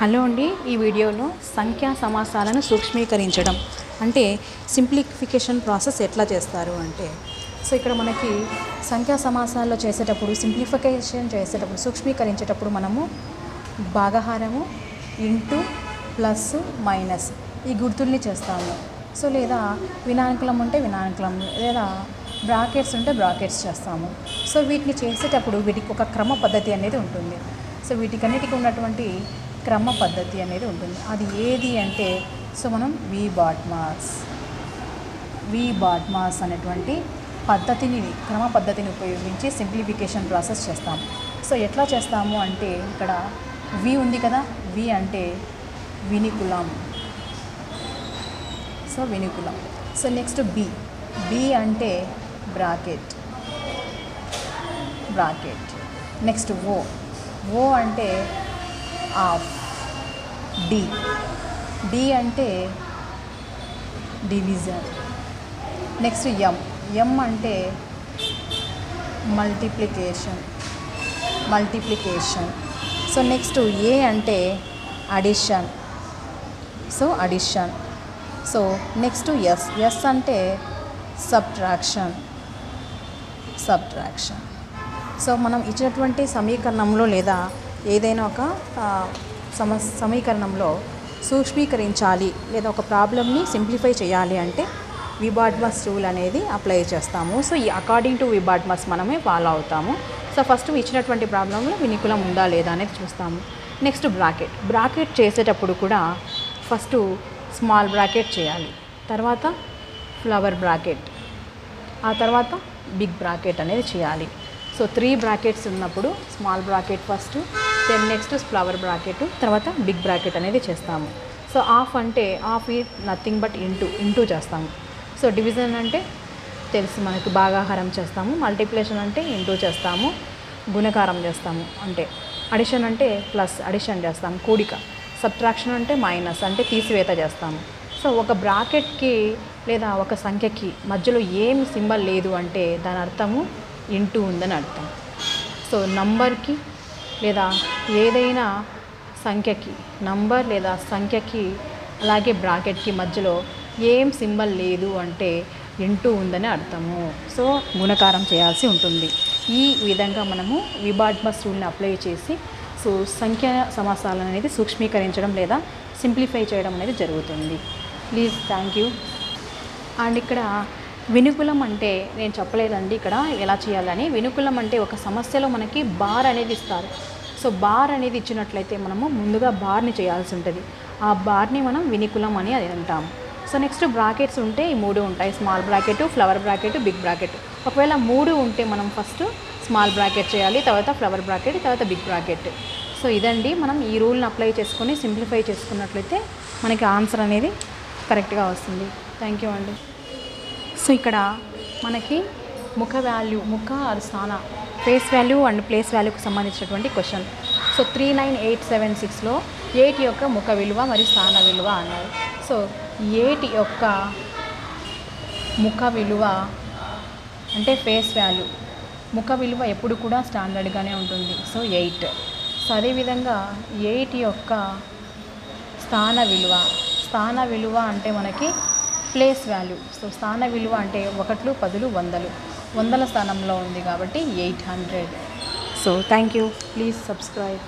Hello అండి ఈ వీడియోలో సంఖ్యా సమాసాలను సూక్ష్మీకరించడం అంటే సింప్లిఫికేషన్ ప్రాసెస్ ఎట్లా చేస్తారు అంటే సో ఇక్కడ మనకి సంఖ్యా సమాసాల్లో చేసేటప్పుడు సింప్లిఫికేషన్ చేసేటప్పుడు సూక్ష్మీకరించేటప్పుడు మనము భాగహారము ఇంటూ ప్లస్ మైనస్ ఈ గుర్తుల్ని చేస్తాము. సో లేదా వినాంకులం ఉంటే వినాంకులం లేదా బ్రాకెట్స్ ఉంటే బ్రాకెట్స్ చేస్తాము. సో వీటిని చేసేటప్పుడు వీటికి ఒక క్రమ పద్ధతి అనేది ఉంటుంది. సో వీటికన్నిటికీ ఉన్నటువంటి క్రమ పద్ధతి అనేది ఉంటుంది. అది ఏది అంటే సో మనం వి బాట్మాస్ వి బాట్మాస్ అనేటువంటి పద్ధతిని క్రమ పద్ధతిని ఉపయోగించి సింప్లిఫికేషన్ ప్రాసెస్ చేస్తాం. సో ఎట్లా చేస్తాము అంటే ఇక్కడ వి ఉంది కదా వి అంటే vinculum. So vinculum. So next B B అంటే bracket bracket next O O అంటే ఆఫ్ డి. డి అంటే డివిజన్. Next M. ఎం అంటే multiplication. Multiplication. So next A అంటే addition. So addition. So next S. S అంటే subtraction. Subtraction. So మనం ఇచ్చినటువంటి సమీకరణంలో లేదా ఏదైనా ఒక సమ సమీకరణంలో సూక్ష్మీకరించాలి లేదా ఒక ప్రాబ్లమ్ని సింప్లిఫై చేయాలి అంటే విబాడ్మస్ రూల్ అనేది అప్లై చేస్తాము. సో ఈ అకార్డింగ్ టు విబాడ్మస్ మనమే ఫాలో అవుతాము. సో ఫస్ట్ ఇచ్చినటువంటి ప్రాబ్లంలో వినికులం ఉందా లేదా అనేది చూస్తాము. Next bracket. బ్రాకెట్ చేసేటప్పుడు కూడా ఫస్ట్ స్మాల్ బ్రాకెట్ చేయాలి. తర్వాత ఫ్లవర్ బ్రాకెట్. ఆ తర్వాత బిగ్ బ్రాకెట్ అనేది చేయాలి. సో త్రీ బ్రాకెట్స్ ఉన్నప్పుడు small bracket first. Then next flower bracket తర్వాత బిగ్ బ్రాకెట్ అనేది చేస్తాము. సో ఆఫ్ అంటే ఆఫ్ ఈ నథింగ్ బట్ ఇంటూ ఇంటూ చేస్తాము. సో డివిజన్ అంటే తెలుసు మనకి భాగాహారం చేస్తాము. మల్టిప్లికేషన్ అంటే ఇంటూ చేస్తాము. గుణకారం చేస్తాము అంటే. అడిషన్ అంటే ప్లస్ అడిషన్ చేస్తాము. కూడిక. సబ్ట్రాక్షన్ అంటే మైనస్ అంటే తీసివేత చేస్తాము. సో ఒక బ్రాకెట్కి లేదా ఒక సంఖ్యకి మధ్యలో ఏం సింబల్ లేదు అంటే దాని అర్థము ఇంటూ ఉందని అర్థం. సో నంబర్కి లేదా ఏదైనా సంఖ్యకి నంబర్ లేదా సంఖ్యకి అలాగే బ్రాకెట్కి మధ్యలో ఏం సింబల్ లేదు అంటే ఎంటూ ఉందని అర్థము. సో గుణకారం చేయాల్సి ఉంటుంది. ఈ విధంగా మనము విబాడ్మస్ రూల్ని అప్లై చేసి సో సంఖ్య సమాసాలను అనేది సూక్ష్మీకరించడం లేదా సింప్లిఫై చేయడం అనేది జరుగుతుంది. ప్లీజ్ థ్యాంక్ యూ అండ్ ఇక్కడ వినుకులం అంటే నేను చెప్పలేదండి ఇక్కడ ఎలా చేయాలని. వినుకులం అంటే ఒక సమస్యలో మనకి బార్ అనేది ఇస్తారు. సో బార్ అనేది ఇచ్చినట్లయితే మనము ముందుగా బార్ని చేయాల్సి ఉంటుంది. ఆ బార్ని మనం వినికులం అని అది అంటాము. సో నెక్స్ట్ బ్రాకెట్స్ ఉంటే ఈ మూడు ఉంటాయి. Small bracket flower bracket big bracket. ఒకవేళ మూడు ఉంటే మనం ఫస్ట్ స్మాల్ బ్రాకెట్ చేయాలి తర్వాత ఫ్లవర్ బ్రాకెట్ తర్వాత బిగ్ బ్రాకెట్. సో ఇదండి మనం ఈ రూల్ని అప్లై చేసుకొని సింప్లిఫై చేసుకున్నట్లయితే మనకి ఆన్సర్ అనేది కరెక్ట్గా వస్తుంది. థ్యాంక్ యూ అండి. సో ఇక్కడ మనకి ముఖ వాల్యూ ముఖ ఆర్ స్థాన ఫేస్ వాల్యూ అండ్ ప్లేస్ వాల్యూకి సంబంధించినటువంటి question so three nine eight seven సిక్స్లో ఎయిట్ యొక్క ముఖ విలువ మరియు స్థాన విలువ అన్నారు. సో ఎయిట్ యొక్క ముఖ విలువ అంటే ఫేస్ వాల్యూ ముఖ విలువ ఎప్పుడు కూడా స్టాండర్డ్గానే ఉంటుంది. సో ఎయిట్ సో అదేవిధంగా ఎయిట్ యొక్క స్థాన విలువ. స్థాన విలువ అంటే మనకి ప్లేస్ వాల్యూ. సో స్థాన విలువ అంటే ఒకట్లు పదులు వందలు. వందల స్థానంలో ఉంది కాబట్టి eight hundred. So thank you please subscribe